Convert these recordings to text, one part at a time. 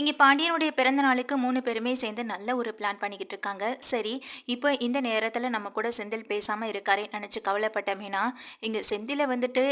இங்கே பாண்டியனுடைய பிறந்த நாளுக்கு மூணு பேருமே சேர்ந்து நல்ல ஒரு பிளான் பண்ணிக்கிட்டு இருக்காங்க. சரி இப்போ இந்த நேரத்தில் நம்ம கூட செந்தில் பேசாமல் இருக்காரே நினச்சி கவலைப்பட்ட மீனா இங்கே செந்திலை வந்துட்டு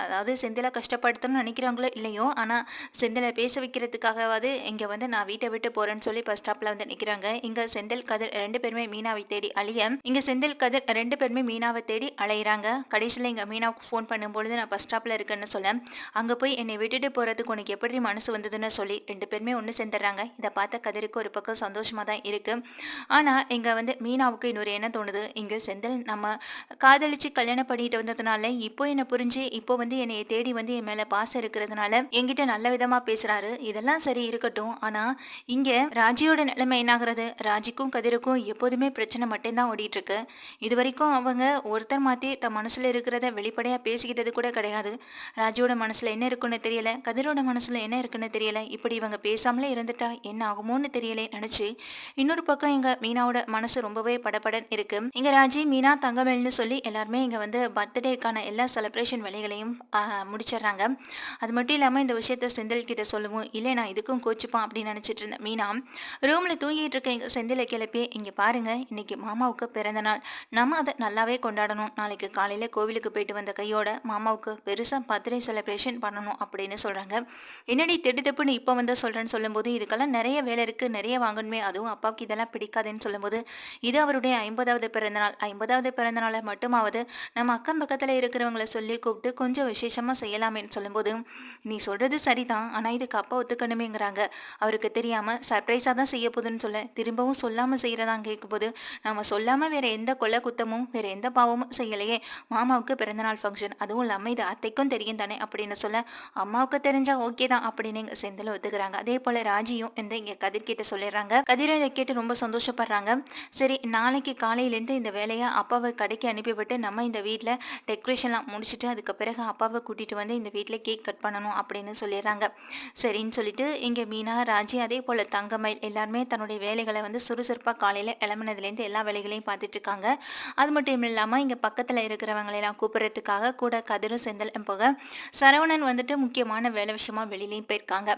அதாவது செந்திலை கஷ்டப்படுத்தணும்னு நினைக்கிறாங்களோ இல்லையோ ஆனால் செந்திலை பேச வைக்கிறதுக்காகவாது இங்கே வந்து நான் வீட்டை விட்டு போகிறேன்னு சொல்லி பஸ் ஸ்டாப்பில் வந்து நிற்கிறாங்க இங்கே செந்தில் கதிர் ரெண்டு பேருமே மீனாவை தேடி அழிய இங்கே செந்தில் கதிர் ரெண்டு பேருமே மீனாவை தேடி அலையிறாங்க. கடைசியில் இங்கே மீனாவுக்கு ஃபோன் பண்ணும்பொழுது நான் பஸ் ஸ்டாப்பில் இருக்கேன்னு சொல்ல அங்கே போய் என்னை விட்டுட்டு போகிறதுக்கு உனக்கு எப்படி மனசு வந்ததுன்னு சொல்லி ரெண்டு பேருமே ஒன்று சேர்ந்துடுறாங்க. இதை பார்த்த கதிருக்கு ஒரு பக்கம் சந்தோஷமாக தான் இருக்குது ஆனால் இங்கே வந்து மீனாவுக்கு இன்னொரு என்ன தோணுது. இங்கே செந்தில் நம்ம காதலிச்சு கல்யாணம் பண்ணிட்டு வந்ததுனால இப்போ என்னை புரிஞ்சு இப்போ வந்து என்னை தேடி வந்து என் மேலே பாசம் இருக்கிறதுனால என்கிட்ட நல்ல விதமாக பேசுகிறாரு இதெல்லாம் சரி இருக்கட்டும். ஆனால் இங்கே ராஜியோட நிலைமை என்னாகிறது? ராஜிக்கும் கதிருக்கும் எப்போதுமே பிரச்சனை மட்டும்தான் ஓடிட்டுருக்கு. இது வரைக்கும் அவங்க ஒருத்தர் மாற்றி தன் மனசில் இருக்கிறத வெளிப்படையாக பேசிக்கிட்டது கூட கிடையாது. ராஜியோட மனசில் என்ன இருக்குன்னு தெரியல. கதிரோட மனசில் என்ன இருக்குன்னு தெரியல. இப்படி இவங்க பேசாமலே இருந்துட்டா என்ன ஆகுமோன்னு தெரியலே நினச்சி. இன்னொரு பக்கம் இங்க மீனாவோட மனசு ரொம்பவே படபடன் இருக்கு. இங்க ராஜி மீனா தங்கமேல்னு சொல்லி எல்லாருமே இங்க வந்து பர்த்டேக்கான எல்லா செலிப்ரேஷன் வேலைகளையும் முடிச்சிடுறாங்க. அது மட்டும் இல்லாமல் இந்த விஷயத்த செந்தில் கிட்ட சொல்லுவோம் இல்லை நான் இதுக்கும் கோச்சுப்பான் அப்படின்னு நினைச்சிட்டு இருந்தேன் மீனா ரூமில் தூங்கிட்டு இருக்க எங்கள் செந்திலை கிளப்பி இங்கே பாருங்க இன்னைக்கு மாமாவுக்கு பிறந்த நாள். நம்ம அதை நல்லாவே கொண்டாடணும். நாளைக்கு காலையில் கோவிலுக்கு போயிட்டு வந்த கையோட மாமாவுக்கு பெருசாக பர்த்டே செலிப்ரேஷன் பண்ணணும் அப்படின்னு சொல்கிறாங்க என்னடி திட்டு இப்போ வந்து சொல்கிறேன்னு சொல்லும்போது இதுக்கெல்லாம் நிறைய வேலை இருக்குது நிறைய வாங்கணுமே. அதுவும் அப்பாவுக்கு இதெல்லாம் பிடிக்காதுன்னு சொல்லும்போது இது அவருடைய ஐம்பதாவது பிறந்தநாள். ஐம்பதாவது பிறந்தநாளை மட்டுமாவது நம்ம அக்கம் பக்கத்தில் இருக்கிறவங்கள சொல்லி கூப்பிட்டு கொஞ்சம் விசேஷமாக செய்யலாமேன்னு சொல்லும்போது நீ சொல்கிறது சரிதான். ஆனால் இதுக்கு அப்பா ஒத்துக்கணுமேங்கிறாங்க. அவருக்கு தெரியாமல் சர்ப்ரைஸாக தான் செய்ய போதுன்னு சொல்ல. திரும்பவும் சொல்லாமல் செய்கிறதா கேட்கும்போது நம்ம சொல்லாமல் வேறு எந்த கொலை குத்தமும் வேறு எந்த பாவமும் செய்யலையே. மாமாவுக்கு பிறந்தநாள் ஃபங்க்ஷன் அதுவும் இல்லாமல் இது அத்தைக்கும் தெரியும் தானே? அப்படின்னு சொல்ல அம்மாவுக்கு தெரிஞ்சால் ஓகே தான். அப்படின்னு எங்கள் செந்தில் ஒத்துக்கிறாங்க. அதே அதே போல் ராஜியும் இந்த இங்கே கதிர் கிட்ட சொல்லிடுறாங்க. கதிர இதை கேட்டு ரொம்ப சந்தோஷப்படுறாங்க. சரி நாளைக்கு காலையிலேருந்து இந்த வேலையை அப்பாவை கடைக்கு அனுப்பிவிட்டு நம்ம இந்த வீட்டில் டெக்கரேஷன்லாம் முடிச்சுட்டு அதுக்கு பிறகு அப்பாவை கூட்டிகிட்டு வந்து இந்த வீட்டில் கேக் கட் பண்ணணும் அப்படின்னு சொல்லிடுறாங்க. சரின்னு சொல்லிட்டு இங்கே மீனா ராஜி அதே போல் தங்கமயில் எல்லாருமே தன்னுடைய வேலைகளை வந்து சுறுசுறுப்பாக காலையில் இளமனதுலேருந்து எல்லா வேலைகளையும் பார்த்துட்டு இருக்காங்க. அது மட்டும் இல்லாமல் இங்கே பக்கத்தில் இருக்கிறவங்களெல்லாம் கூப்பிட்றதுக்காக கூட கதிரும் செந்தல் போக சரவணன் வந்துட்டு முக்கியமான வேலை விஷயமா வெளியிலையும் போயிருக்காங்க.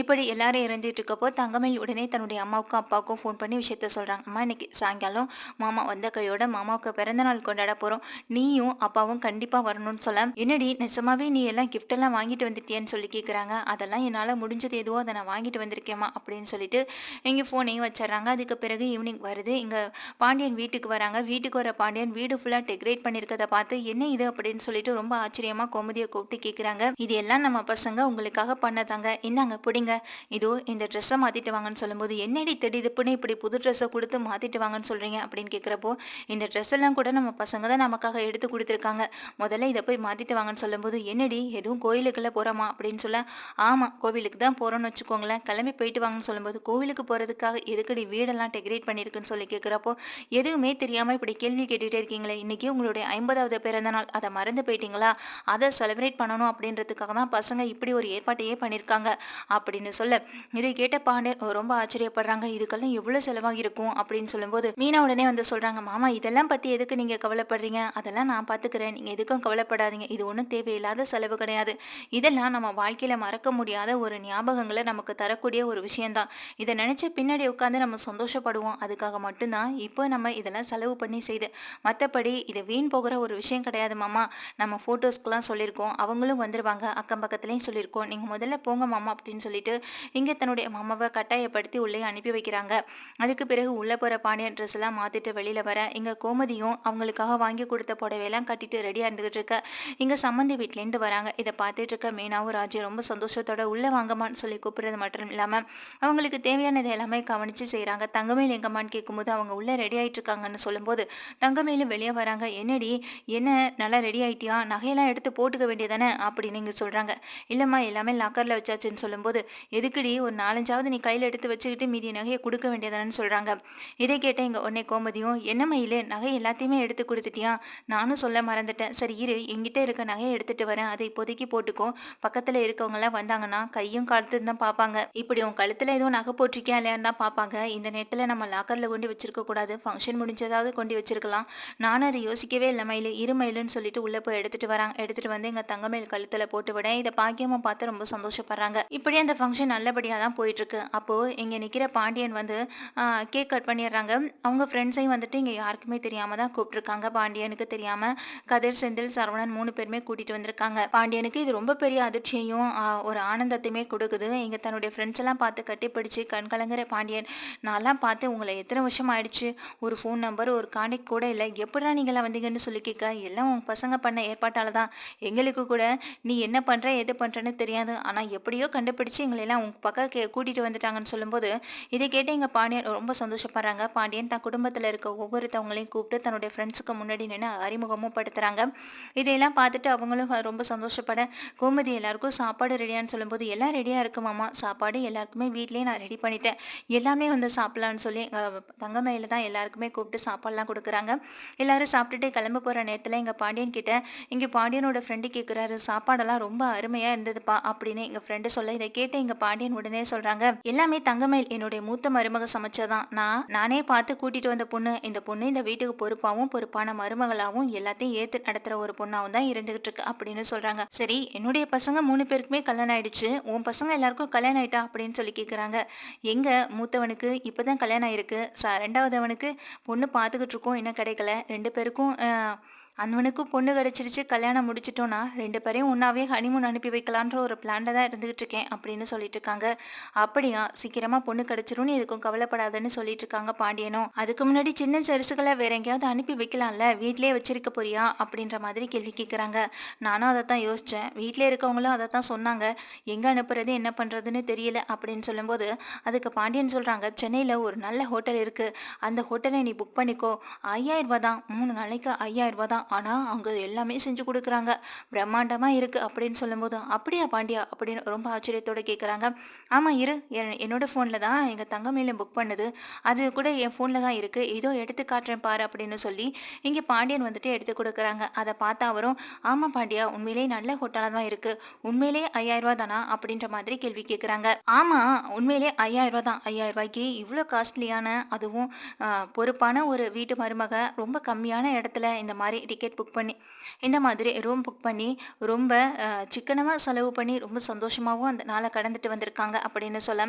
இப்படி எல்லாரும் இறந்துட்டு இருக்கப்போ தங்கமயில் உடனே தன்னுடைய அம்மாவுக்கும் அப்பாவுக்கும் ஃபோன் பண்ணி விஷயத்த சொல்கிறாங்க அம்மா இன்னைக்கு சாயங்காலம் மாமா வந்த கையோட மாமாவுக்கு பிறந்தநாள் கொண்டாட போகிறோம் நீயும் அப்பாவும் கண்டிப்பாக வரணும்னு சொல்ல. என்னடி நிஜமாவே நீ எல்லாம் கிஃப்ட் எல்லாம் வாங்கிட்டு வந்துட்டியேன்னு சொல்லி கேட்குறாங்க அதெல்லாம் என்னால் முடிஞ்சது எதுவோ அதை நான் வாங்கிட்டு வந்திருக்கேம்மா அப்படின்னு சொல்லிட்டு இங்கே ஃபோனையும் வச்சிடுறாங்க. அதுக்கு பிறகு ஈவினிங் வருது. இங்கே பாண்டியன் வீட்டுக்கு வராங்க. வீட்டுக்கு வர பாண்டியன் வீடு ஃபுல்லாக டெக்கரேட் பண்ணியிருக்கதை பார்த்து என்ன இது? அப்படின்னு சொல்லிட்டு ரொம்ப ஆச்சரியமாக கோமதியை கூப்பிட்டு கேட்குறாங்க இது எல்லாம் நம்ம பசங்க உங்களுக்காக பண்ணதாங்க. இந்தாங்க பிடிங்க. இதோ இந்த ட்ரெஸ்ஸை மாற்றிட்டு வாங்கன்னு சொல்லும்போது என்னடி திடீதுப்புன்னு இப்படி புது ட்ரெஸ்ஸை கொடுத்து மாற்றிட்டு வாங்கன்னு சொல்கிறீங்க அப்படின்னு கேட்குறப்போ இந்த ட்ரெஸ் எல்லாம் கூட நம்ம பசங்க தான் நமக்காக எடுத்து கொடுத்துருக்காங்க. முதல்ல இதை போய் மாற்றிட்டு வாங்கன்னு சொல்லும்போது என்னடி எதுவும் கோயிலுக்குள்ளே போகிறோமா அப்படின்னு சொல்ல ஆமாம் கோவிலுக்கு தான் போகிறோன்னு வச்சுக்கோங்களேன். கிளம்பி போயிட்டு வாங்கன்னு சொல்லும்போது கோவிலுக்கு போகிறதுக்காக எதுக்கடி வீடெல்லாம் டெக்கரேட் பண்ணியிருக்குன்னு சொல்லி கேட்குறப்போ எதுவுமே தெரியாமல் இப்படி கேள்வி கேட்டுகிட்டே இருக்கீங்களே. இன்றைக்கி உங்களுடைய ஐம்பதாவது பிறந்த நாள். அதை மறந்து போயிட்டீங்களா? அதை செலிப்ரேட் பண்ணணும் அப்படின்றதுக்காக தான் பசங்க இப்படி ஒரு ஏற்பாட்டையே பண்ணியிருக்காங்க. அப்படின்னு சொல்லி இதை கேட்ட பாண்டியன் ரொம்ப ஆச்சரியப்படுறாங்க. இதுக்கெல்லாம் எவ்வளோ செலவாக இருக்கும் அப்படின்னு சொல்லும்போது மீனா உடனே வந்து சொல்கிறாங்க மாமா இதெல்லாம் பற்றி எதுக்கு நீங்கள் கவலைப்படுறீங்க? அதெல்லாம் நான் பாத்துக்கிறேன். நீங்கள் எதுக்கும் கவலைப்படாதீங்க. இது ஒன்றும் தேவையில்லாத செலவு கிடையாது. இதெல்லாம் நம்ம வாழ்க்கையில் மறக்க முடியாத ஒரு ஞாபகங்களை நமக்கு தரக்கூடிய ஒரு விஷயம்தான். இதை நினைச்சு பின்னாடி உட்காந்து நம்ம சந்தோஷப்படுவோம். அதுக்காக மட்டும்தான் இப்போ நம்ம இதெல்லாம் செலவு பண்ணி செய்து மற்றபடி இது வீண் போகிற ஒரு விஷயம் கிடையாது மாமா. நம்ம ஃபோட்டோஸ்க்கெலாம் சொல்லியிருக்கோம். அவங்களும் வந்துருவாங்க. அக்கம் பக்கத்துலேயும் சொல்லியிருக்கோம். நீங்கள் முதல்ல போங்க மாமா அப்படின்னு சொல்லிட்டு இங்கே தன்னுடைய மாமாவை கட்டாயப்படுத்தி உள்ளே அனுப்பி வைக்கிறாங்க. அதுக்கு பிறகு உள்ளே போகிற பாண்டியன் ட்ரெஸ் எல்லாம் மாற்றிட்டு வெளியில் வர இங்கே கோமதியும் அவங்களுக்காக வாங்கி கொடுத்த புடவையெல்லாம் கட்டிட்டு ரெடியாக இருந்துகிட்டு இருக்க. இங்கே சம்மந்தி வீட்லேருந்து வராங்க. இதை பார்த்துட்டு இருக்க மீனாவும் ராஜு ரொம்ப சந்தோஷத்தோட உள்ளே வாங்கம்மான்னு சொல்லி கூப்பிடுறது மட்டும் இல்லாமல் அவங்களுக்கு தேவையானதை எல்லாமே கவனித்து செய்கிறாங்க. தங்கமேல் எங்கம்மான்னு கேட்கும்போது அவங்க உள்ளே ரெடி ஆயிட்டு இருக்காங்கன்னு சொல்லும்போது தங்கமேலும் வெளியே வராங்க. என்னடி என்ன நல்லா ரெடி ஆயிட்டியா? நகையெல்லாம் எடுத்து போட்டுக்க வேண்டியதானே? அப்படின்னு இங்கே சொல்கிறாங்க. இல்லைம்மா எல்லாமே லாக்கரில் வச்சாச்சுன்னு சொல்லும்போது எதுக்குடி ஒரு நாலஞ்சாவது நீ கையில் எடுத்து வச்சுக்கிட்டு மீதி நகையை கொடுக்க வேண்டியதானு சொல்கிறாங்க இதை கேட்ட எங்கள் உடனே கோமதியும் என்ன மயிலு நகை எல்லாத்தையுமே எடுத்து கொடுத்துட்டியா? நானும் சொல்ல மறந்துட்டேன். சரி இரு எங்கிட்ட இருக்க நகையை எடுத்துட்டு வரேன். அதை இப்போதைக்கு போட்டுக்கோ. பக்கத்தில் இருக்கவங்கலாம் வந்தாங்கன்னா கையும் கழுத்து தான் பார்ப்பாங்க இப்படி உன் கழுத்தில் எதுவும் நகை போட்டிருக்கியா இல்லையான்னு தான் பார்ப்பாங்க இந்த நேரத்தில் நம்ம லாக்கரில் கொண்டு வச்சிருக்க கூடாது. ஃபங்க்ஷன் முடிஞ்சதாவது கொண்டு வச்சிருக்கலாம். நானும் அதை யோசிக்கவே இல்லை மயில் இரு மயிலுன்னு சொல்லிட்டு உள்ளே போய் எடுத்துட்டு வராங்க. எடுத்துட்டு வந்து எங்கள் தங்கமயில் கழுத்தில் போட்டு விட. இதை பாக்கியமாக பார்த்து ரொம்ப சந்தோஷப்படுறாங்க. இப்படி அந்த ஃபங்க்ஷன் நல்லபடியாக தான் போயிட்டுருக்கு. அப்போது இங்கே நிற்கிற பாண்டியன் வந்து கேக் கட் பண்ணிடுறாங்க. அவங்க ஃப்ரெண்ட்ஸையும் வந்துட்டு இங்கே யாருக்குமே தெரியாமல் தான் கூப்பிட்ருக்காங்க பாண்டியனுக்கு தெரியாமல் கதிர் செந்தில் சரவணன் மூணு பேருமே கூட்டிகிட்டு வந்திருக்காங்க. பாண்டியனுக்கு இது ரொம்ப பெரிய அதிர்ச்சியையும் ஒரு ஆனந்தத்தையுமே கொடுக்குது. இங்கே தன்னுடைய ஃப்ரெண்ட்ஸ் எல்லாம் பார்த்து கட்டிப்பிடிச்சு கண் கலங்குற பாண்டியன் நான்லாம் பார்த்து உங்களை எத்தனை வருஷம் ஆயிடுச்சு? ஒரு ஃபோன் நம்பர் ஒரு காண்டெக்ட் கூட இல்லை. எப்படா நீங்களாம் வந்தீங்கன்னு சொல்லி கேட்க எல்லாம் உங்கள் பசங்க பண்ண ஏற்பாட்டால் தான். எங்களுக்கு கூட நீ என்ன பண்ணுற எது பண்ணுறன்னு தெரியாது. ஆனால் எப்படியோ கண்டுபிடிச்சு எங்களை எல்லாம் பக்கம் கே கூட்டிகிட்டு வந்துட்டாங்கன்னு சொல்லும்போது இதை கேட்டு எங்கள் பாண்டியன் ரொம்ப சந்தோஷப்படுறாங்க. பாண்டியன் தன் குடும்பத்தில் இருக்க ஒவ்வொருத்தவங்களையும் கூப்பிட்டு தன்னுடைய ஃப்ரெண்ட்ஸுக்கு முன்னாடி நின்று அறிமுகமும் படுத்துறாங்க. இதையெல்லாம் பார்த்துட்டு அவங்களும் ரொம்ப சந்தோஷப்பட கோமதி எல்லாருக்கும் சாப்பாடு ரெடியான்னு சொல்லும்போது எல்லாம் ரெடியாக இருக்குமாமா சாப்பாடு எல்லாருக்குமே வீட்லேயே நான் ரெடி பண்ணிட்டேன். எல்லாமே வந்து சாப்பிட்லான்னு சொல்லி தங்கமையில் தங்கமயில தான் எல்லாருக்குமே கூப்பிட்டு சாப்பாடுலாம் கொடுக்குறாங்க. எல்லாரும் சாப்பிட்டுட்டு கிளம்ப போகிற நேரத்தில் எங்கள் பாண்டியன் கிட்ட இங்கே பாண்டியனோட ஃப்ரெண்டு கேட்குறாரு சாப்பாடெல்லாம் ரொம்ப அருமையாக இருந்ததுப்பா அப்படின்னு எங்கள் ஃப்ரெண்டு சொல்ல இதை கேட்டு எங்கள் பாண்டியன் உடனே சொல்கிறாங்க எல்லாமே தங்கமேல் என்னுடைய மூத்த மருமக சமைச்சதான் நான் நானே பார்த்து கூட்டிட்டு வந்த பொண்ணு இந்த பொண்ணு இந்த வீட்டுக்கு பொறுப்பாகவும் பொறுப்பான மருமகளாகவும் எல்லாத்தையும் ஏத்து நடத்துற ஒரு பொண்ணாவும் தான் இருந்துகிட்டு இருக்கு அப்படின்னு சொல்றாங்க. சரி என்னுடைய பசங்க மூணு பேருக்குமே கல்யாணம் ஆயிடுச்சு. உன் பசங்க எல்லாருக்கும் கல்யாணம் ஆயிட்டா அப்படின்னு சொல்லி கேக்குறாங்க. எங்க மூத்தவனுக்கு இப்பதான் கல்யாணம் ஆயிருக்கு. ரெண்டாவது அவனுக்கு பொண்ணு பார்த்துக்கிட்டு இருக்கோம் இன்னும் கிடைக்கல. ரெண்டு பேருக்கும் அண்ணனுக்கும் பொண்ணு கிடைச்சிருச்சு கல்யாணம் முடிச்சிட்டோன்னா ரெண்டு பேரையும் ஒன்றாவே ஹனிமூன் அனுப்பி வைக்கலான்ற ஒரு பிளான்ல தான் இருந்துகிட்டு இருக்கேன் அப்படின்னு சொல்லிட்டு இருக்காங்க. அப்படியா சீக்கிரமா பொண்ணு கிடைச்சிரும்னு எதுக்கும் கவலைப்படாதன்னு சொல்லிட்டு இருக்காங்க பாண்டியனும். அதுக்கு முன்னாடி சின்ன சரிசுகளை வேற எங்கேயாவது அனுப்பி வைக்கலாம்ல வீட்லயே வச்சிருக்க போறியா? அப்படின்ற மாதிரி கேள்வி கேட்குறாங்க நானும் அதை தான் யோசிச்சேன். வீட்டிலே இருக்கவங்களும் அதை தான் சொன்னாங்க. எங்கே அனுப்புறது என்ன பண்ணுறதுன்னு தெரியல அப்படின்னு சொல்லும்போது அதுக்கு பாண்டியன் சொல்கிறாங்க சென்னையில் ஒரு நல்ல ஹோட்டல் இருக்குது அந்த ஹோட்டலை நீ புக் பண்ணிக்கோ. ஐயாயிரம் தான். மூணு நாளைக்கு ஐயாயிரம் தான். தான் ஆனால் அவங்க எல்லாமே செஞ்சு கொடுக்குறாங்க. பிரம்மாண்டமாக இருக்குது அப்படின்னு சொல்லும்போது அப்படியா பாண்டியா? அப்படின்னு ரொம்ப ஆச்சரியத்தோடு கேட்குறாங்க ஆமாம் இரு. என்- என்னோட ஃபோனில் தான் எங்கள் தங்கமேல புக் பண்ணுது. அது கூட என் ஃபோனில் தான் இருக்குது இதோ எடுத்து காட்டுறேன் பாரு அப்படின்னு சொல்லி இங்கே பாண்டியன் வந்துட்டு எடுத்து கொடுக்குறாங்க. அதை பார்த்தா அவரும் ஆமாம் பாண்டியா உண்மையிலேயே நல்ல ஹோட்டலாக தான் இருக்குது உண்மையிலேயே ஐயாயிரரூவா தானா? அப்படின்ற மாதிரி கேள்வி கேட்குறாங்க ஆமாம் உண்மையிலேயே ஐயாயிரம் தான். ஐயாயிரம் ரூபாய்க்கு இவ்வளோ காஸ்ட்லியான அதுவும் பொறுப்பான ஒரு வீட்டு மருமக ரொம்ப கம்மியான இடத்துல இந்த மாதிரி டிக்கெட் புக் பண்ணி இந்த மாதிரி ரூம் புக் பண்ணி ரொம்ப சிக்கனமாக செலவு பண்ணி ரொம்ப சந்தோஷமாகவும் அந்த நாளை கடந்துட்டு வந்திருக்காங்க அப்படின்னு சொல்ல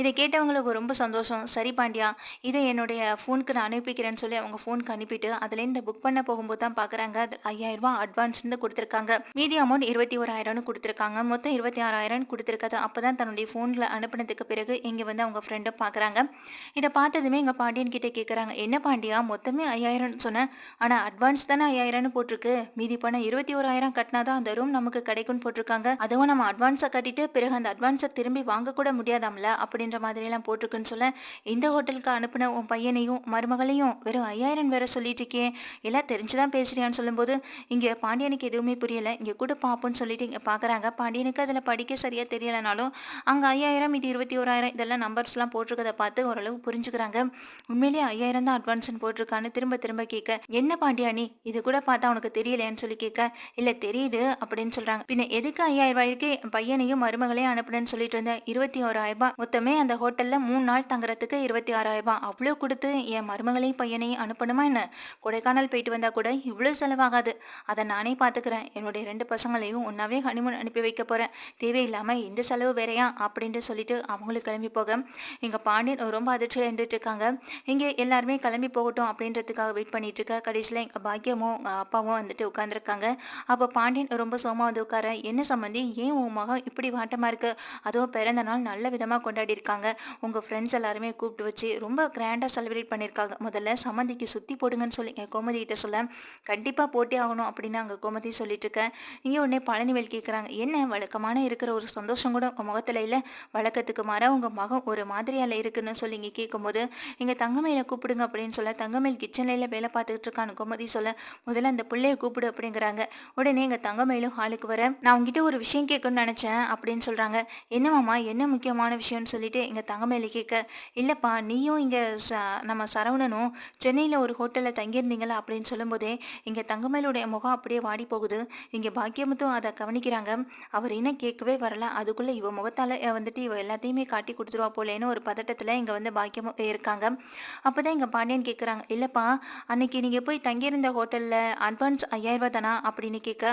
இதை கேட்டவங்களுக்கு ரொம்ப சந்தோஷம். சரி பாண்டியா இதை என்னுடைய ஃபோனுக்கு நான் அனுப்பிக்கிறேன்னு சொல்லி அவங்க ஃபோனுக்கு அனுப்பிட்டு அதுலேருந்து புக் பண்ண போகும்போது தான் பார்க்குறாங்க அது ஐயாயிரம் ரூபாய் அட்வான்ஸ்னு கொடுத்துருக்காங்க. மீதி அமௌண்ட் இருபத்தி ஓராயிரம்னு கொடுத்துருக்காங்க. மொத்தம் இருபத்தி ஆறாயிரம் கொடுத்துருக்காது அப்போ தான் தன்னுடைய ஃபோனில் அனுப்பினதுக்கு பிறகு இங்கே வந்து அவங்க ஃப்ரெண்டை பார்க்குறாங்க இதை பார்த்ததுமே எங்கள் பாண்டியன் கிட்டே கேட்குறாங்க என்ன பாண்டியா மொத்தமே ஐயாயிரம்னு சொன்னேன் ஆனால் அட்வான்ஸ் தானே ஐயாயிரம்னு போட்டிருக்கு. மீதி பணம் இருபத்தி ஓராயிரம் கட்டினா தான் அந்த ரூம் நமக்கு கிடைக்கும்னு போட்டிருக்காங்க. அதுவும் நம்ம அட்வான்ஸை கட்டிட்டு பிறகு அந்த அட்வான்ஸை திரும்பி வாங்க கூட முடியாதாம்ல? அப்படின்ற மாதிரியெல்லாம் போட்டிருக்குன்னு சொல்ல இந்த ஹோட்டலுக்கு அனுப்பின உன் பையனையும் மருமகளையும் வெறும் ஐயாயிரம் வேற சொல்லிட்டு இருக்கே. எல்லாம் தெரிஞ்சுதான் பேசுறியான்னு சொல்லும்போது இங்கே பாண்டியனுக்கு எதுவுமே புரியல. இங்கே கூட பார்ப்போம்னு சொல்லிட்டு இங்கே பார்க்குறாங்க பாண்டியனுக்கு அதில் படிக்க சரியாக தெரியலைனாலும் அங்கே ஐயாயிரம் இது இருபத்தி ஓராயிரம் இதெல்லாம் நம்பர்ஸ்லாம் போட்டிருக்கதை பார்த்து ஓரளவு புரிஞ்சுக்கிறாங்க. உண்மையிலேயே ஐயாயிரம் தான் அட்வான்ஸ்னு போட்டிருக்கான்னு திரும்ப திரும்ப கேட்க என்ன பாண்டியா நீ? இது கூட கூட பார்த்தா உனக்கு தெரியலையான்னு சொல்லி கேட்க இல்லை தெரியுது அப்படின்னு சொல்கிறாங்க பின்ன எதுக்கு ஐயாயிரம் ரூபாய்க்கு என் பையனையும் மருமகளையும் அனுப்புனேன்னு சொல்லிட்டு இருந்தேன் இருபத்தி ஓராயிரம் ரூபாய் மொத்தமே அந்த ஹோட்டலில் மூணு நாள் தங்குறதுக்கு இருபத்தி ஆறாயிரம் ரூபாய். அவ்வளோ கொடுத்து என் மருமகளையும் பையனையும் அனுப்பணுமா என்ன? கொடைக்கானல் போயிட்டு வந்தா கூட இவ்வளோ செலவாகாது. அதை நானே பார்த்துக்கிறேன் என்னுடைய ரெண்டு பசங்களையும் ஒன்றாவே ஹனிமூன் அனுப்பி வைக்க போகிறேன் தேவையில்லாமல் இந்த செலவு வேறையா? அப்படின்ட்டு சொல்லிட்டு அவங்களுக்கு கிளம்பி போக இங்கே பாண்டியன் ரொம்ப அதிர்ச்சியாக இருந்துட்டு இருக்காங்க. இங்கே எல்லாருமே கிளம்பி போகட்டும் அப்படின்றதுக்காக வெயிட் பண்ணிட்டு இருக்க. கடைசியில் எங்கள் பாக்கியமும் அப்பாவும் வந்துட்டு உட்காந்துருக்காங்க அப்போ பாண்டியன் ரொம்ப சோமா வந்து உட்கார என்ன சம்மந்தி ஏன் உன் மகன் இப்படி வாட்டமாக இருக்கு? அதுவும் பிறந்த நாள் நல்ல விதமாக கொண்டாடி இருக்காங்க. உங்கள் ஃப்ரெண்ட்ஸ் எல்லாருமே கூப்பிட்டு வச்சு ரொம்ப கிராண்டாக செலிப்ரேட் பண்ணியிருக்காங்க முதல்ல சம்மந்திக்கு சுற்றி போடுங்கன்னு சொல்லி கோமதி கிட்ட சொல்ல கண்டிப்பாக போட்டே ஆகணும் அப்படின்னு அங்கே கோமதி சொல்லிட்டு இருக்கேன் இங்கே உடனே பழனிவேல் கேட்குறாங்க என்ன வழக்கமான இருக்கிற ஒரு சந்தோஷம் கூட உங்கள் முகத்தில் இல்லை. வழக்கத்துக்கு மாற உங்கள் மகன் ஒரு மாதிரியால் இருக்குன்னு சொல்லி இங்கே கேட்கும்போது இங்கே தங்கமேல கூப்பிடுங்க அப்படின்னு சொல்ல தங்கமேல் கிச்சனில் வேலை பார்த்துக்கிட்டு இருக்கான்னு கோமதி சொல்ல முதல்ல அந்த பிள்ளைய கூப்பிடு அப்படிங்கிறாங்க. உடனே எங்கள் தங்கமயிலும் ஹாலுக்கு வர நான் உங்ககிட்ட ஒரு விஷயம் கேட்கணும்னு நினச்சேன் அப்படின்னு சொல்கிறாங்க என்னமாம்மா என்ன முக்கியமான விஷயம்னு சொல்லிட்டு எங்கள் தங்கமயில கேட்க இல்லைப்பா நீயும் இங்கே ச நம்ம சரவணனும் சென்னையில் ஒரு ஹோட்டலில் தங்கியிருந்தீங்களா? அப்படின்னு சொல்லும்போதே இங்கே தங்கமயிலுடைய முகம் அப்படியே வாடி போகுது. இங்கே பாக்கியமுத்தும் அதை கவனிக்கிறாங்க. அவர் இன்னும் கேட்கவே வரல. அதுக்குள்ளே இவ முகத்தால் வந்துட்டு இவ எல்லாத்தையுமே காட்டி கொடுத்துருவா போலேன்னு ஒரு பதட்டத்தில் இங்கே வந்து பாக்கியமும் இருக்காங்க. அப்போ தான் எங்கள் பாண்டியன் கேட்குறாங்க இல்லைப்பா அன்னைக்கு நீங்கள் போய் தங்கியிருந்த ஹோட்டலில் அட்வான்ஸ் ஐயாயிரரூபா தானா அப்படின்னு கேட்க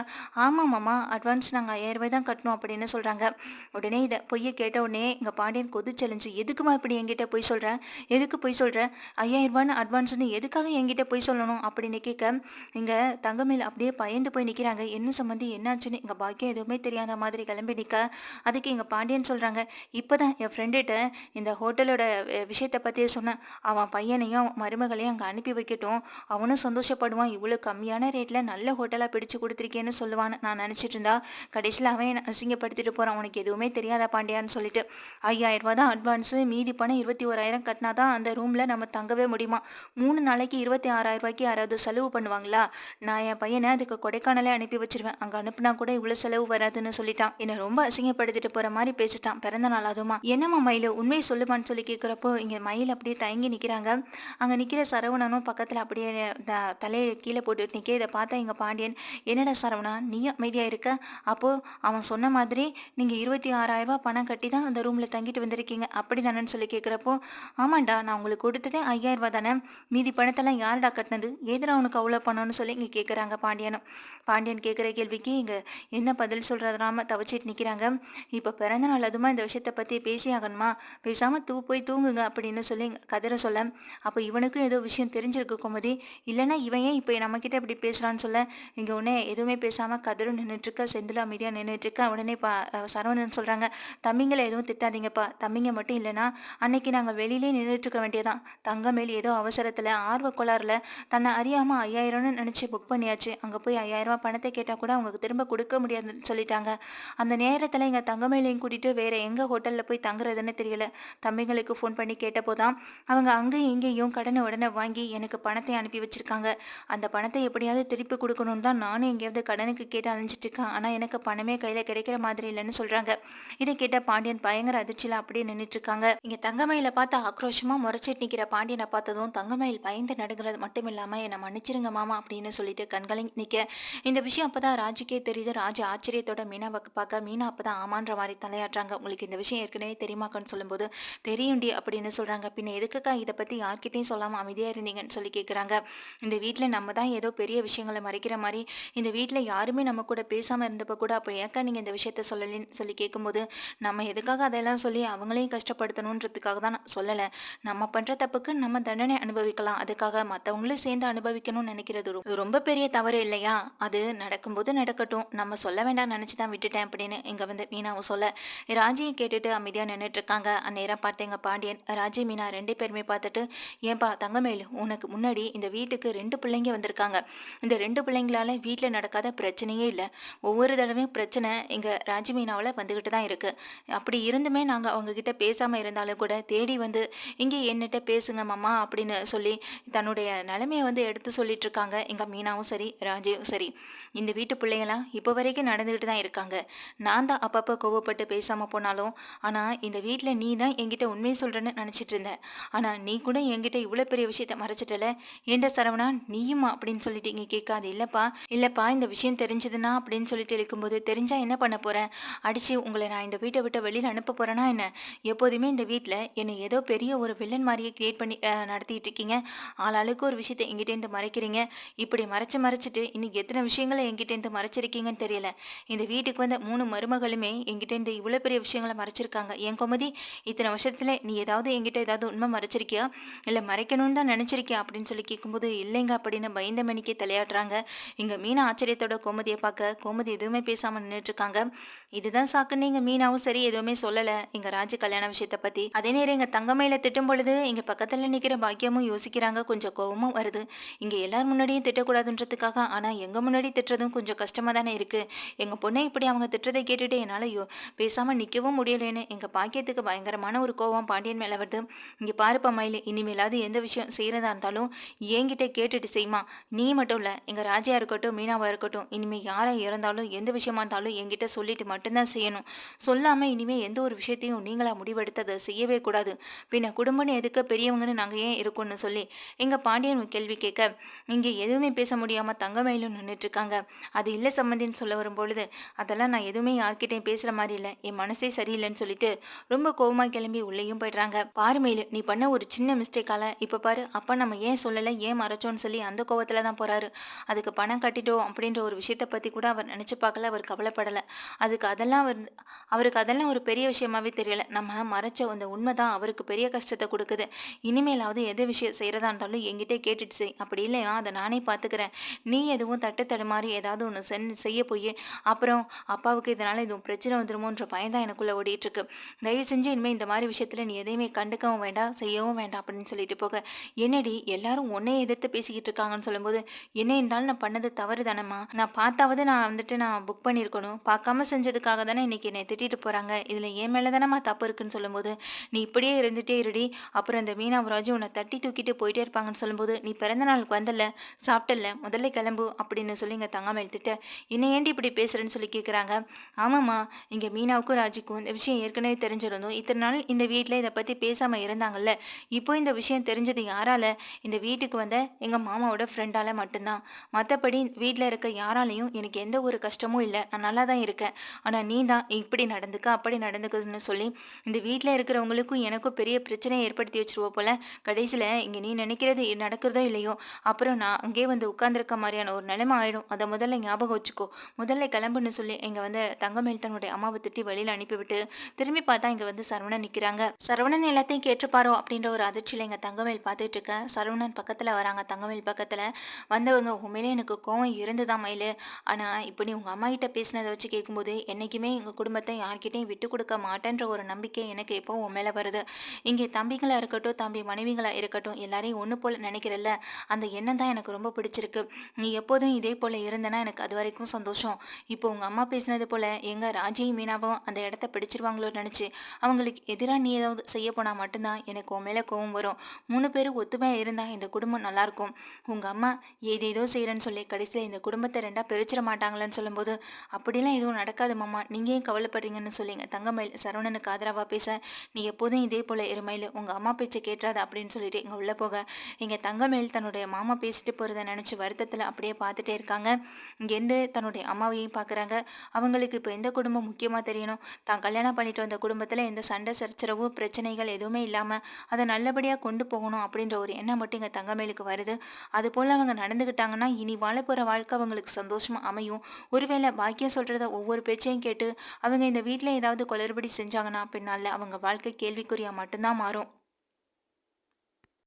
ஆமாம் மாமா அட்வான்ஸ் நாங்கள் ஐயாயிரரூபாய் தான் கட்டணும் அப்படின்னு சொல்கிறாங்க உடனே இதை பொய்யை கேட்ட உடனே எங்கள் பாண்டியன் கொதிச்செலிஞ்சு எதுக்குமா இப்படி என்கிட்ட போய் சொல்கிறேன் எதுக்கு போய் சொல்கிறேன் ஐயாயிரரூபான்னு அட்வான்ஸ்னு எதுக்காக என்கிட்ட போய் சொல்லணும்? அப்படின்னு கேட்க இங்கே தங்கமேல் அப்படியே பயந்து போய் நிற்கிறாங்க என்ன சம்மந்தி என்னாச்சுன்னு எங்கள் பாக்கியம் எதுவுமே தெரியாத மாதிரி கிளம்பி நிற்க அதுக்கு எங்கள் பாண்டியன் சொல்கிறாங்க இப்போ தான் என் ஃப்ரெண்டுகிட்ட இந்த ஹோட்டலோட விஷயத்தை பற்றி சொன்னேன். அவன் பையனையும் மருமகளையும் அங்கே அனுப்பி வைக்கட்டும். அவனும் சந்தோஷப்படுவான். இவ்வளோ கம்மி கம்மியான ரேட்டில் நல்ல ஹோட்டலாக பிடிச்சு கொடுத்துருக்கேன்னு சொல்லுவான்னு நான் நினச்சிட்டு இருந்தா கடைசியில் அவன் என்னை அசிங்கப்படுத்திட்டு போகிறான் உனக்கு எதுவுமே தெரியாதா பாண்டியான்னு சொல்லிட்டு. ஐயாயிரம் ரூபா தான் அட்வான்ஸு மீதி பணம் இருபத்தி ஓராயிரம் கட்டினா தான் அந்த ரூமில் நம்ம தங்கவே முடியுமா? மூணு நாளைக்கு இருபத்தி ஆறாயிரம் ரூபாய்க்கு யாராவது செலவு பண்ணுவாங்களா? நான் என் பையனை அதுக்கு கொடைக்கானலே அனுப்பி வச்சிருவேன். அங்கே அனுப்புனா கூட இவ்வளோ செலவு வராதுன்னு சொல்லிட்டான். என்னை ரொம்ப அசிங்கப்படுத்திட்டு போகிற மாதிரி பேசிட்டான். பிறந்த நாள் அதுமா என்னம்மா மயில் உண்மையை சொல்லுமான்னு சொல்லி கேட்குறப்போ இங்கே மயில் அப்படியே தயங்கி நிற்கிறாங்க அங்கே நிற்கிற சரவணனும் பக்கத்தில் அப்படியே த- தலையை கீழே போட்டுட்டு நிற்க இதை பார்த்தா எங்கள் பாண்டியன் என்னடா சரவணா நீயும் அமைதியாக இருக்க? அப்போது அவன் சொன்ன மாதிரி நீங்கள் இருபத்தி ஆறாயிரம் ரூபாய் பணம் கட்டி தான் அந்த ரூமில் தங்கிட்டு வந்திருக்கீங்க. அப்படி தானேன்னு சொல்லி கேட்குறப்போ ஆமாண்டா நான் உங்களுக்கு கொடுத்ததே ஐயாயிரம் தானே. மீதி பணத்தெல்லாம் யாருடா கட்டினது? எதுடா உனக்கு அவ்வளோ பணம்னு சொல்லி இங்கே கேட்குறாங்க பாண்டியனும். பாண்டியன் கேட்குற கேள்விக்கு இங்கே என்ன பதில் சொல்கிறதுனாம தவச்சிட்டு நிற்கிறாங்க இப்போ பிறந்த நாள் அதுமா இந்த விஷயத்தை பற்றி பேசி ஆகணுமா? பேசாமல் தூ போய் தூங்குங்க அப்படின்னு சொல்லி கதற சொல்ல அப்போ இவனுக்கும் ஏதோ விஷயம் தெரிஞ்சிருக்கு குமதி. இல்லைன்னா இவன் ஏன் இப்போ நம்மக்கிட்ட இப்படி பேசுகிறான்னு சொல்ல இங்கே உடனே எதுவுமே பேசாமல் கதிரும் நின்றுட்டுருக்க செந்தில் அமைதியாக நின்றுட்டுருக்க உடனே பா சரவணன் சொல்கிறாங்க தம்பிங்களை எதுவும் திட்டாதீங்கப்பா தம்பிங்க மட்டும் இல்லைன்னா அன்னைக்கு நாங்கள் வெளியிலே நின்றுட்டுருக்க வேண்டியதான் தங்கமேல் ஏதோ அவசரத்தில் ஆர்வ கோளாறுல தன்னை அறியாமல் ஐயாயிரம்னு நினச்சி புக் பண்ணியாச்சு. அங்கே போய் ஐயாயிரம் பணத்தை கேட்டால் கூட அவங்களுக்கு திரும்ப கொடுக்க முடியாதுன்னு சொல்லிட்டாங்க. அந்த நேரத்தில் எங்கள் தங்கமேலையும் கூட்டிகிட்டு வேறு எங்கே ஹோட்டலில் போய் தங்குறதுன்னு தெரியல. தம்பிங்களுக்கு ஃபோன் பண்ணி கேட்டப்போ தான் அவங்க அங்கேயும் இங்கேயும் கடனை உடனே வாங்கி எனக்கு பணத்தை அனுப்பி வச்சுருக்காங்க. அந்த பணத்தை எப்படியாவது திருப்பி கொடுக்கணும்னு தான் நானும் எங்கேயாவது கடனுக்கு கேட்டு அலைஞ்சிட்டு இருக்கேன் ஆனால் எனக்கு பணமே கையில் கிடைக்கிற மாதிரி இல்லைன்னு சொல்கிறாங்க இதை கேட்ட பாண்டியன் பயங்கர அதிர்ச்சியில் அப்படியே நின்றுட்டு இருக்காங்க இங்கே தங்கமயில பார்த்து ஆக்ரோஷமாக முறைச்சிட்டு நிற்கிற பாண்டியனை பார்த்ததும் தங்கமயில் பயந்து நடுங்கிறது மட்டும் இல்லாமல் என்னை மன்னிச்சிருங்க மாமா அப்படின்னு சொல்லிட்டு கண்களை நிற்க இந்த விஷயம் அப்போ தான் ராஜுக்கே தெரியுது. ராஜு ஆச்சரியத்தோட மீனாவை பார்க்க மீனா அப்போ தான் ஆமான்ற மாதிரி தலையாடுறாங்க உங்களுக்கு இந்த விஷயம் ஏற்கனவே தெரியுமாக்கன்னு சொல்லும்போது தெரியும்டி அப்படின்னு சொல்கிறாங்க பின்ன எதுக்குக்கா இதை பற்றி யார்கிட்டையும் சொல்லாமல் அமைதியாக இருந்தீங்கன்னு சொல்லி கேட்குறாங்க இந்த வீட்டில் நம்ம தான் ஏதோ பெரிய விஷயங்களை மறைக்கிற மாதிரி இந்த வீட்டில் யாருமே நம்ம கூட பேசாமல் இருந்தப்போ கூட அப்போ ஏக்கா நீங்கள் இந்த விஷயத்த சொல்லலின்னு சொல்லி கேட்கும்போது நம்ம எதுக்காக அதெல்லாம் சொல்லி அவங்களையும் கஷ்டப்படுத்தணுன்றதுக்காக தான் நான் சொல்லலை. நம்ம பண்ணுற தப்புக்கு நம்ம தண்டனை அனுபவிக்கலாம். அதுக்காக மற்றவங்களும் சேர்ந்து அனுபவிக்கணும்னு நினைக்கிறது ரொம்ப பெரிய தவறு இல்லையா? அது நடக்கும்போது நடக்கட்டும். நம்ம சொல்ல வேண்டாம் நினச்சி தான் விட்டுட்டேன் அப்படின்னு இங்கே வந்து மீனாவும் சொல்ல. ராஜியை கேட்டுட்டு அமைதியாக நின்றுட்டு இருக்காங்க அந்நேரம் பார்த்து எங்கள் பாண்டியன் ராஜி மீனா ரெண்டு பேருமே பார்த்துட்டு ஏன்பா தங்கமேல் உனக்கு முன்னாடி இந்த வீட்டுக்கு ரெண்டு பிள்ளைங்க வந்திருக்காங்க. இந்த ரெண்டு பிள்ளைங்களால வீட்டில் நடக்காத பிரச்சனையே இல்லை. ஒவ்வொரு தடவையும் பிரச்சனை இங்கே ராஜி மீனாவில் வந்துக்கிட்டு தான் இருக்குது அப்படி இருந்துமே நாங்கள் அவங்கக்கிட்ட பேசாமல் இருந்தாலும் கூட தேடி வந்து இங்கே என்னிட்ட பேசுங்க மாமா அப்படின்னு சொல்லி தன்னுடைய நிலைமையை வந்து எடுத்து சொல்லிட்டு இருக்காங்க. எங்கள் மீனாவும் சரி ராஜேவும் சரி. இந்த வீட்டு பிள்ளைங்களாம் இப்போ வரைக்கும் நடந்துக்கிட்டு தான் இருக்காங்க. நான் தான் அப்பப்போ கோவப்பட்டு பேசாமல் போனாலும் ஆனால் இந்த வீட்டில் நீ தான் என்கிட்ட உண்மையை சொல்கிறேன்னு நினச்சிட்டு இருந்தேன் ஆனால் நீ கூட என்கிட்ட இவ்வளோ பெரிய விஷயத்த மறைச்சிட்டல. ஏண்ட சரவணா நீயுமா அப்படின்னு சொல்லிட்டீங்க கேட்காது. இல்லைப்பா இல்லைப்பா இந்த விஷயம் தெரிஞ்சதுன்னா அப்படின்னு சொல்லிட்டு இருக்கும்போது தெரிஞ்சா என்ன பண்ண போகிறேன் அடித்து உங்களை நான் இந்த வீட்டை விட்டு வெளியில் அனுப்ப போகிறேன்னா என்ன? எப்போதுமே இந்த வீட்டில் என்னை ஏதோ பெரிய ஒரு வில்லன் மாதிரியே கிரியேட் பண்ணி நடத்திட்டு இருக்கீங்க. ஆளாளுக்கு ஒரு விஷயத்தை எங்கிட்டேருந்து மறைக்கிறீங்க. இப்படி மறைச்சு மறைச்சிட்டு இன்னைக்கு எத்தனை விஷயங்களை எங்கிட்டேருந்து மறைச்சிருக்கீங்கன்னு தெரியல. இந்த வீட்டுக்கு வந்த மூணு மருமகளுமே எங்கிட்டேருந்து இவ்வளோ பெரிய விஷயங்களை மறைச்சிருக்காங்க. என் கோமதி இத்தனை வருஷத்துல நீ ஏதாவது என்கிட்ட ஏதாவது உண்மை மறைச்சிருக்கியா? இல்லை மறைக்கணும்னு தான் நினச்சிருக்கியா? அப்படின்னு சொல்லி கேட்கும்போது இல்லைங்க அப்படின்னு பயந்தமணி மணிக்கே தலையாடுறாங்க இங்கே மீனா ஆச்சரியத்தோட கோமதியை பார்க்க கோமதி எதுவுமே பேசாமல் நின்றுட்டு இருக்காங்க இதுதான் சாக்குன்னு இங்கே மீனாவும் சரி எதுவுமே சொல்லலை. இங்கே ராஜு கல்யாண விஷயத்தை பற்றி அதே நேரம் இங்கே தங்கமையில திட்டும் பொழுது இங்கே பக்கத்தில் நிற்கிற பாக்கியமும் யோசிக்கிறாங்க. கொஞ்சம் கோவமும் வருது. இங்கே எல்லார் முன்னாடியும் திட்டக்கூடாதுன்றதுக்காக ஆனால் எங்கள் முன்னாடி திட்டுறதும் கொஞ்சம் கஷ்டமாக தானே இருக்குது எங்கள் பொண்ணை இப்படி அவங்க திட்டுறதை கேட்டுட்டு என்னால் யோ பேசாமல் நிற்கவும் முடியலேன்னு எங்கள் பாக்கியத்துக்கு பயங்கரமான ஒரு கோவம் பாண்டியன் மேலே வருது. இங்கே பாருப்பா மயில் இனிமேலாவது எந்த விஷயம் செய்கிறதா இருந்தாலும் என்கிட்ட கேட்டுட்டு செய்யுமா நீ மட்டும் இல்லை எங்கள் ராஜா இருக்கட்டும் மீனாவாக இருக்கட்டும் இனிமேல் யாரை இறந்தாலும் எந்த விஷயமா இருந்தாலும் என்கிட்ட சொல்லிட்டு மட்டும்தான் செய்யணும். சொல்லாமல் இனிமேல் எந்த ஒரு விஷயத்தையும் நீங்களாக முடிவெடுத்து அதை செய்யவே கூடாது. பின்ன குடும்பம்னு எதுக்கு பெரியவங்கன்னு நாங்கள் ஏன் இருக்கோம்னு சொல்லி எங்கள் பாண்டியன் கேள்வி கேட்க இங்கே எதுவுமே பேச முடியாமல் தங்கமயிலும் நின்றுட்டு இருக்காங்க அது இல்லை சம்மந்தின்னு சொல்ல வரும் பொழுது அதெல்லாம் நான் எதுவுமே யார்கிட்டையும் பேசுகிற மாதிரி இல்லை. என் மனசே சரியில்லைன்னு சொல்லிட்டு ரொம்ப கோபமாக கிளம்பி உள்ளேயும் போயிடுறாங்க. பாரு மயிலு நீ பண்ண ஒரு சின்ன மிஸ்டேக்கால இப்போ பாரு அப்பா நம்ம ஏன் சொல்லலை ஏன் மறைச்சோன்னு சொல்லி அந்த கோவத்தில் தான் போகிறாரு அதுக்கு பணம் கட்டிட்டோம் அப்படின்ற ஒரு விஷயத்தை பற்றி கூட அவர் நினச்சி பார்க்கல அவர் கவலைப்படலை. அதுக்கு அதெல்லாம் அவர் அவருக்கு அதெல்லாம் ஒரு பெரிய விஷயமாவே தெரியல. நம்ம மறைச்ச அந்த உண்மை தான் அவருக்கு பெரிய கஷ்டத்தை கொடுக்குது. இனிமேலாவது எது விஷயம் செய்கிறதா இருந்தாலும் என்கிட்ட கேட்டுட்டு செய். அப்படி இல்லையா அதை நானே பார்த்துக்கிறேன் நீ எதுவும் தட்டு தடுமாறி ஏதாவது ஒன்று சென் செய்ய போய் அப்புறம் அப்பாவுக்கு இதனால் எதுவும் பிரச்சனை வந்துருமோன்ற பயம் தான் எனக்குள்ளே ஓடிட்டுருக்கு. தயவு செஞ்சு இனிமேல் இந்த மாதிரி விஷயத்தில் நீ எதையுமே கண்டுக்கவும் வேண்டாம் செய்யவும் வேண்டாம் அப்படின்னு சொல்லிட்டு போக. என்னடி எல்லாரும் உன்னையே எதிர்த்து பேசிக்கிட்டு இருக்காங்கன்னு சொல்லும்போது என்ன இருந்தாலும் நான் பண்ணது தவறு தானேம்மா நான் பார்த்தாவது நான் வந்துட்டு நான் புக் பண்ணியிருக்கணும். பார்க்காம செஞ்சதுக்காக தானே இன்னைக்கு என்னை திட்டிட்டு போகிறாங்க இதில் என் மேலே தானேம்மா தப்பு இருக்குன்னு சொல்லும்போது நீ இப்படியே இருந்துகிட்டே இருடி. அப்புறம் இந்த மீனாவராஜ் உன்னை தட்டி தூக்கிட்டு போயிட்டே இருப்பாங்கன்னு சொல்லும்போது நீ பிறந்த நாளுக்கு வந்தல சாப்பிட்டல முதல்ல கிளம்பு அப்படின்னு சொல்லி எங்கள் தங்காமல் திட்ட என்ன ஏண்டி இப்படி பேசுகிறேன்னு சொல்லி கேட்குறாங்க ஆமாம்மா இங்கே மீனாவுக்கும் ராஜுக்கும் இந்த விஷயம் ஏற்கனவே தெரிஞ்சிருந்தோம். இத்தனை நாள் இந்த வீட்டில் இதை பற்றி பேசாமல் இருந்தாங்கல்ல இப்போ இந்த விஷயம் தெரிஞ்சது யாரால? இந்த வீட்டுக்கு வந்த எங்கள் மாமாவோட ஃப்ரெண்டால் மட்டும்தான். மற்றபடி வீட்டில் இருக்க யாராலையும் எனக்கு எந்த ஒரு கஷ்டமும் இல்லை. நான் நல்லா தான் இருக்கேன். ஆனால் நீ தான் இப்படி நடந்துக்க அப்படி நடந்துக்குன்னு சொல்லி இந்த வீட்டில் இருக்கிறவங்களுக்கும் எனக்கும் பெரிய பிரச்சனையை ஏற்படுத்தி வச்சிருவோம் போல. கடைசியில் இங்கே நீ நினைக்கிறது நடக்கிறதோ இல்லையோ அப்புறம் நான் அங்கேயே வந்து உட்காந்துருக்க மாதிரியான ஒரு நிலைமை ஆயிடும். அதை முதல்ல ஞாபகம் வச்சுக்கோ. முதல்ல கிளம்புன்னு சொல்லி இங்கே வந்து தங்கமேல் தன்னுடைய அம்மாவை திட்டி வெளியில் அனுப்பிவிட்டு திரும்பி பார்த்தா இங்கே வந்து சரவணன் நிற்கிறாங்க சரவணன் எல்லாத்தையும் கேட்டுப்பாரோ அப்படின்ற ஒரு அதிர்ச்சியில் இங்கே தங்கமேல் பார்த்துட்டு இருக்கேன் சரவணன் பக்கத்தில் வராங்க. தங்கமேல் பக்கத்தில் வந்தவங்க உண்மையிலே எனக்கு கோவம் இருந்து தான் மயில். ஆனால் இப்போ நீ உங்கள் அம்மா கிட்ட பேசினதை வச்சு கேட்கும்போது என்றைக்குமே எங்கள் குடும்பத்தை யார்கிட்டையும் விட்டு கொடுக்க மாட்டேன்ற ஒரு நம்பிக்கை எனக்கு இப்போ உன் மேலே வருது. இங்கே தம்பிங்களாக இருக்கட்டும் தம்பி மனைவிங்களாக இருக்கட்டும் எல்லாரையும் ஒன்று போல் நினைக்கிறல்ல. அந்த எண்ணம் தான் எனக்கு ரொம்ப பிடிச்சிருக்கு. நீ எப்போதும் இதே போல் இருந்தனா எனக்கு அது வரைக்கும் சந்தோஷம். இப்போ உங்கள் அம்மா பேசினது போல் எங்கள் ராஜையும் மீனாவும் அந்த இடத்த பிடிச்சிருவாங்களோ நினச்சி அவங்களுக்கு எதிராக நீ ஏதாவது செய்ய போனால் மட்டும்தான் எனக்கு உன் மேலே கோவம் வரும். மூணு பேரும் ஒத்துமையாக இருந்தால் இந்த குடும்பம் நல்லாயிருக்கும் உங்கள் அம்மா ஏதேதோ செய்கிறேன்னு சொல்லி கடைசியில் இந்த குடும்பத்தை ரெண்டாக பிரிச்சிட மாட்டாங்களேன்னு சொல்லும்போது அப்படிலாம் எதுவும் நடக்காது மாமா. நீங்கள் ஏன் கவலைப்படுறீங்கன்னு சொல்லிங்க. தங்கமயில் சரவணனுக்கு ஆதரவாக பேச. நீ எப்போதும் இதே போல் இருமையில். உங்கள் அம்மா பேச்சை கேட்டுறாது அப்படின்னு சொல்லிட்டு இங்கே உள்ளே போக. இங்கே தங்கமயில் தன்னுடைய மாமா பேசிட்டு போகிறத நினச்சி வருத்தத்தில் அப்படியே பார்த்துட்டே இருக்காங்க. இங்கேருந்து தன்னுடைய அம்மாவையும் பார்க்குறாங்க அவங்களுக்கு இப்போ எந்த குடும்பம் முக்கியமாக தெரியணும்? தான் கல்யாணம் பண்ணிட்டு வந்த குடும்பத்தில் எந்த சண்டை சர்ச்சரவு பிரச்சனைகள் எதுவுமே இல்லாமல் அதை நல்லபடியாக கொண்டு போகணும் அப்படின்ற ஒரு எண்ணம் மட்டும் இங்கே தங்கமேலுக்கு வருது. அது போல் அவங்க நடந்துக்கிட்டாங்கன்னா இனி வாழ போகிற வாழ்க்கை அவங்களுக்கு சந்தோஷமாக அமையும். ஒருவேளை பாக்கியம் சொல்கிறத ஒவ்வொரு பேச்சையும் கேட்டு அவங்க இந்த வீட்டில் ஏதாவது குளறுபடி செஞ்சாங்கன்னா பின்னால் அவங்க வாழ்க்கை கேள்விக்குறியாக மட்டும்தான் மாறும்.